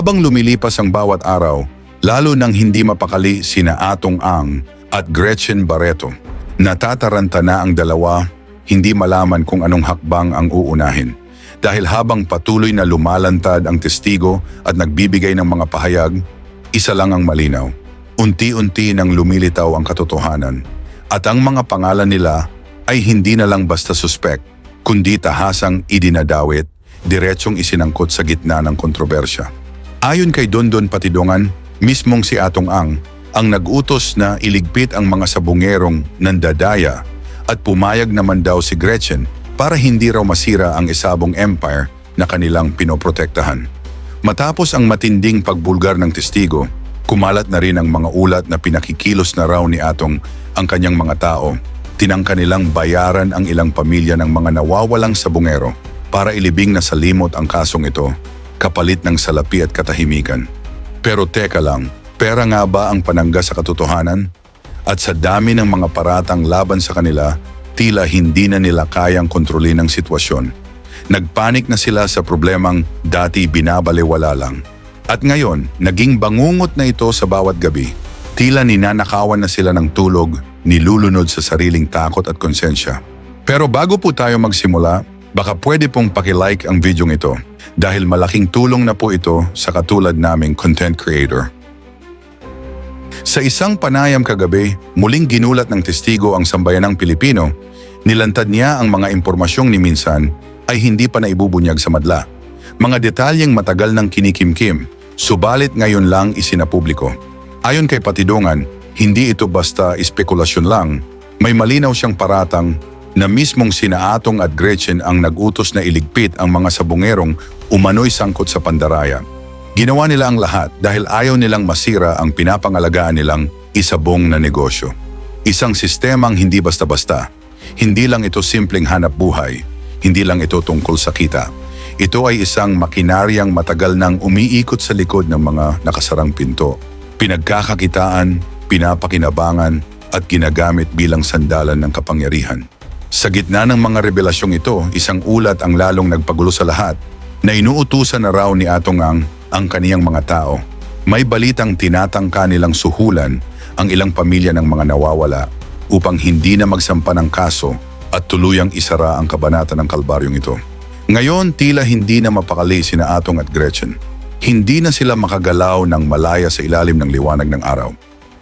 Habang lumilipas ang bawat araw, lalo nang hindi mapakali sina Atong Ang at Gretchen Barreto, natataranta na ang dalawa, hindi malaman kung anong hakbang ang uunahin. Dahil habang patuloy na lumalantad ang testigo at nagbibigay ng mga pahayag, isa lang ang malinaw. Unti-unti nang lumilitaw ang katotohanan at ang mga pangalan nila ay hindi na lang basta suspect, kundi tahasang idinadawit, diretsong isinangkot sa gitna ng kontrobersya. Ayon kay Dondon Patidongan, mismong si Atong Ang, ang nag-utos na iligpit ang mga sabungerong nandadaya at pumayag naman daw si Gretchen para hindi raw masira ang isabong empire na kanilang pinoprotektahan. Matapos ang matinding pagbulgar ng testigo, kumalat na rin ang mga ulat na pinakikilos na raw ni Atong ang kanyang mga tao. Tinangka nilang bayaran ang ilang pamilya ng mga nawawalang sabungero para ilibing na sa limot ang kasong ito, kapalit ng salapi at katahimikan. Pero teka lang, pera nga ba ang panangga sa katotohanan? At sa dami ng mga paratang laban sa kanila, tila hindi na nila kayang kontrolin ang sitwasyon. Nagpanik na sila sa problemang dati binabalewala lang. At ngayon, naging bangungot na ito sa bawat gabi. Tila ninanakawan na sila ng tulog, nilulunod sa sariling takot at konsensya. Pero bago po tayo magsimula, baka pwede pong pakilike ang video ito dahil malaking tulong na po ito sa katulad naming content creator. Sa isang panayam kagabi, muling ginulat ng testigo ang sambayanang Pilipino, nilantad niya ang mga impormasyong ni Minsan ay hindi pa naibubunyag sa madla. Mga detalyeng matagal ng kinikimkim, subalit ngayon lang isinapubliko. Ayon kay Patidongan, hindi ito basta espekulasyon lang, may malinaw siyang paratang na mismong sina Atong at Gretchen ang nagutos na iligpit ang mga sabungerong umano'y sangkot sa pandaraya. Ginawa nila ang lahat dahil ayaw nilang masira ang pinapangalagaan nilang isabong na negosyo. Isang sistemang hindi basta-basta. Hindi lang ito simpleng hanap buhay. Hindi lang ito tungkol sa kita. Ito ay isang makinaryang matagal nang umiikot sa likod ng mga nakasarang pinto. Pinagkakakitaan, pinapakinabangan at ginagamit bilang sandalan ng kapangyarihan. Sa gitna ng mga revelasyong ito, isang ulat ang lalong nagpagulo sa lahat na inuutusan na raw ni Atong Ang ang kaniyang mga tao. May balitang tinatangka nilang suhulan ang ilang pamilya ng mga nawawala upang hindi na magsampa ng kaso at tuluyang isara ang kabanata ng kalbaryong ito. Ngayon, tila hindi na mapakali sina Atong at Gretchen. Hindi na sila makagalaw ng malaya sa ilalim ng liwanag ng araw.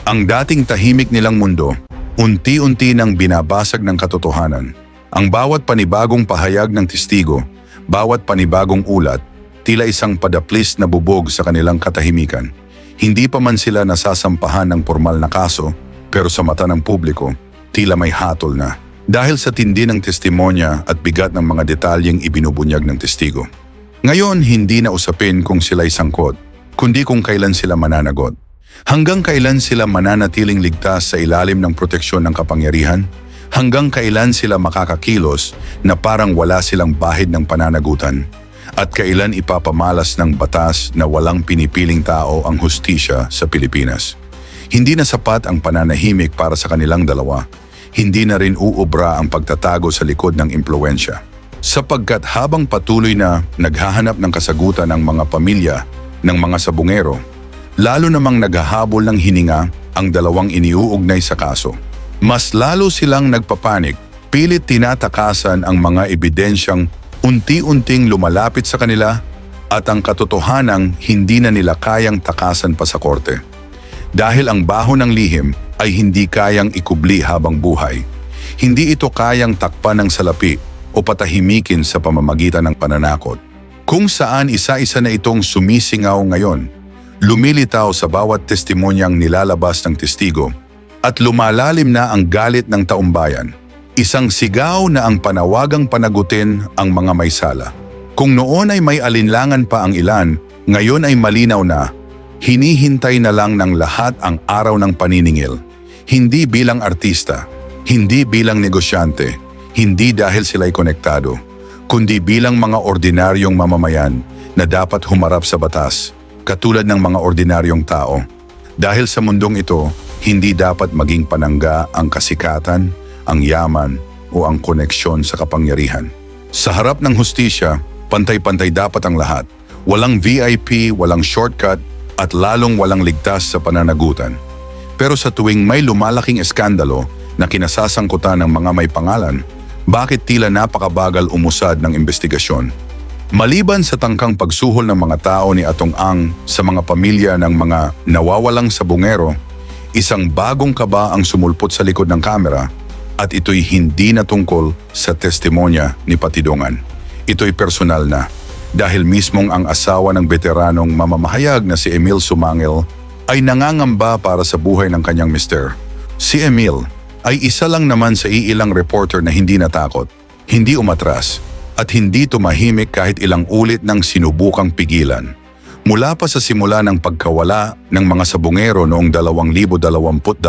Ang dating tahimik nilang mundo, unti-unti nang binabasag ng katotohanan. Ang bawat panibagong pahayag ng testigo, bawat panibagong ulat, tila isang padaplis na bubog sa kanilang katahimikan. Hindi pa man sila nasasampahan ng formal na kaso, pero sa mata ng publiko, tila may hatol na. Dahil sa tindi ng testimonya at bigat ng mga detalyeng ibinubunyag ng testigo. Ngayon, hindi na usapin kung sila'y sangkot, kundi kung kailan sila mananagot. Hanggang kailan sila mananatiling ligtas sa ilalim ng proteksyon ng kapangyarihan? Hanggang kailan sila makakakilos na parang wala silang bahid ng pananagutan? At kailan ipapamalas ng batas na walang pinipiling tao ang hustisya sa Pilipinas? Hindi na sapat ang pananahimik para sa kanilang dalawa. Hindi na rin uubra ang pagtatago sa likod ng impluensya. Sapagkat habang patuloy na naghahanap ng kasagutan ng mga pamilya ng mga sabungero, lalo namang naghahabol ng hininga ang dalawang iniuugnay sa kaso. Mas lalo silang nagpapanik, pilit tinatakasan ang mga ebidensyang unti-unting lumalapit sa kanila at ang katotohanang hindi na nila kayang takasan pa sa korte. Dahil ang baho ng lihim ay hindi kayang ikubli habang buhay. Hindi ito kayang takpan ng salapi o patahimikin sa pamamagitan ng pananakot. Kung saan isa-isa na itong sumisingaw ngayon, lumilitaw sa bawat testimonyang nilalabas ng testigo at lumalalim na ang galit ng taumbayan. Isang sigaw na ang panawagang panagutin ang mga may sala. Kung noon ay may alinlangan pa ang ilan, ngayon ay malinaw na hinihintay na lang ng lahat ang araw ng paniningil. Hindi bilang artista, hindi bilang negosyante, hindi dahil sila'y konektado, kundi bilang mga ordinaryong mamamayan na dapat humarap sa batas, katulad ng mga ordinaryong tao. Dahil sa mundong ito, hindi dapat maging panangga ang kasikatan, ang yaman o ang koneksyon sa kapangyarihan. Sa harap ng hustisya, pantay-pantay dapat ang lahat. Walang VIP, walang shortcut, at lalong walang ligtas sa pananagutan. Pero sa tuwing may lumalaking eskandalo na kinasasangkutan ng mga may pangalan, bakit tila napakabagal umusad ng investigasyon? Maliban sa tangkang pagsuhol ng mga tao ni Atong Ang sa mga pamilya ng mga nawawalang sabungero, isang bagong kaba ang sumulpot sa likod ng kamera at ito'y hindi na tungkol sa testimonya ni Patidongan. Ito'y personal na dahil mismong ang asawa ng veteranong mamamahayag na si Emil Sumangil ay nangangamba para sa buhay ng kanyang mister. Si Emil ay isa lang naman sa iilang reporter na hindi natakot, hindi umatras, at hindi tumahimik kahit ilang ulit ng sinubukang pigilan. Mula pa sa simula ng pagkawala ng mga sabungero noong 2022,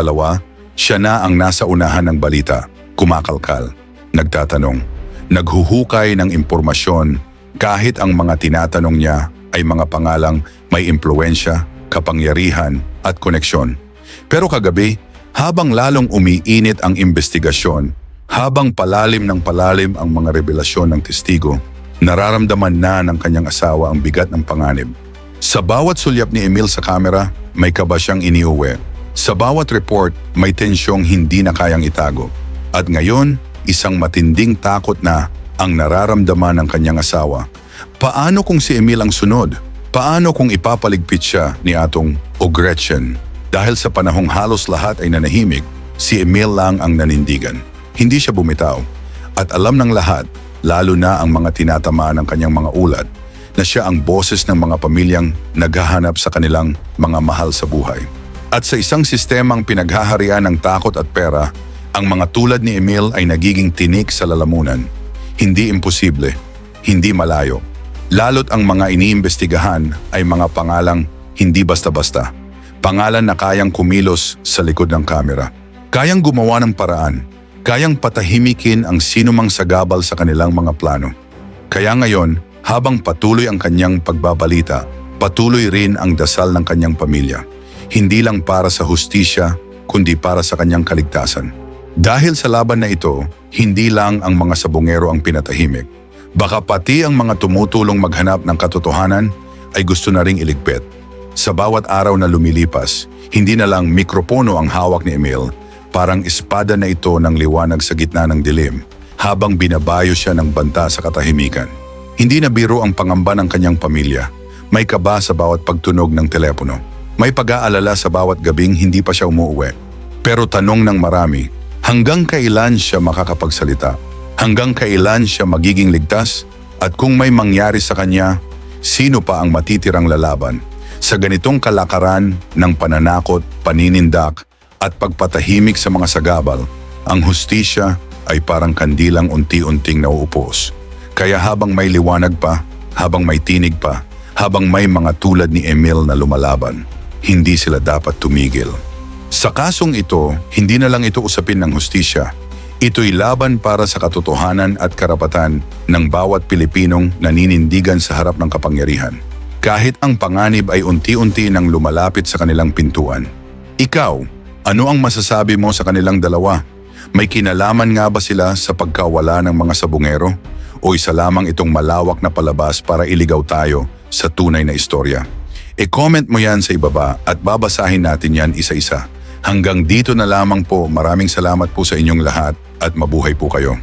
siya na ang nasa unahan ng balita, kumakalkal, nagtatanong, naghuhukay ng impormasyon kahit ang mga tinatanong niya ay mga pangalang may impluensya, kapangyarihan at koneksyon. Pero kagabi, habang lalong umiinit ang investigasyon, habang palalim ng palalim ang mga revelasyon ng testigo, nararamdaman na ng kanyang asawa ang bigat ng panganib. Sa bawat sulyap ni Emil sa kamera, may kaba siyang iniuwi. Sa bawat report, may tensyong hindi na kayang itago. At ngayon, isang matinding takot na ang nararamdaman ng kanyang asawa. Paano kung si Emil ang sunod? Paano kung ipapaligpit siya ni Atong o Gretchen? Dahil sa panahong halos lahat ay nanahimik, si Emil lang ang nanindigan. Hindi siya bumitaw. At alam ng lahat, lalo na ang mga tinatamaan ng kanyang mga ulat, na siya ang boses ng mga pamilyang naghahanap sa kanilang mga mahal sa buhay. At sa isang sistemang pinaghaharian ng takot at pera, ang mga tulad ni Emil ay nagiging tinik sa lalamunan. Hindi imposible, hindi malayo. Lalo't ang mga iniimbestigahan ay mga pangalang hindi basta-basta. Pangalan na kayang kumilos sa likod ng kamera. Kayang gumawa ng paraan. Kayang patahimikin ang sinumang sagabal sa kanilang mga plano. Kaya ngayon, habang patuloy ang kanyang pagbabalita, patuloy rin ang dasal ng kanyang pamilya. Hindi lang para sa hustisya, kundi para sa kanyang kaligtasan. Dahil sa laban na ito, hindi lang ang mga sabungero ang pinatahimik. Baka pati ang mga tumutulong maghanap ng katotohanan ay gusto na ring iligpit. Sa bawat araw na lumilipas, hindi na lang mikropono ang hawak ni Emil, parang espada na ito ng liwanag sa gitna ng dilim, habang binabayo siya ng banta sa katahimikan. Hindi na biro ang pangamba ng kanyang pamilya. May kaba sa bawat pagtunog ng telepono. May pag-aalala sa bawat gabing hindi pa siya umuuwi. Pero tanong ng marami, hanggang kailan siya makakapagsalita? Hanggang kailan siya magiging ligtas? At kung may mangyari sa kanya, sino pa ang matitirang lalaban? Sa ganitong kalakaran ng pananakot, paninindak at pagpatahimik sa mga sagabal, ang hustisya ay parang kandilang unti-unting nauupos. Kaya habang may liwanag pa, habang may tinig pa, habang may mga tulad ni Emil na lumalaban, hindi sila dapat tumigil. Sa kasong ito, hindi na lang ito usapin ng hustisya. Ito'y laban para sa katotohanan at karapatan ng bawat Pilipinong naninindigan sa harap ng kapangyarihan. Kahit ang panganib ay unti-unti nang lumalapit sa kanilang pintuan. Ikaw, ano ang masasabi mo sa kanilang dalawa? May kinalaman nga ba sila sa pagkawala ng mga sabungero? O isa lamang itong malawak na palabas para iligaw tayo sa tunay na istorya? E-comment mo yan sa ibaba at babasahin natin yan isa-isa. Hanggang dito na lamang po, maraming salamat po sa inyong lahat at mabuhay po kayo.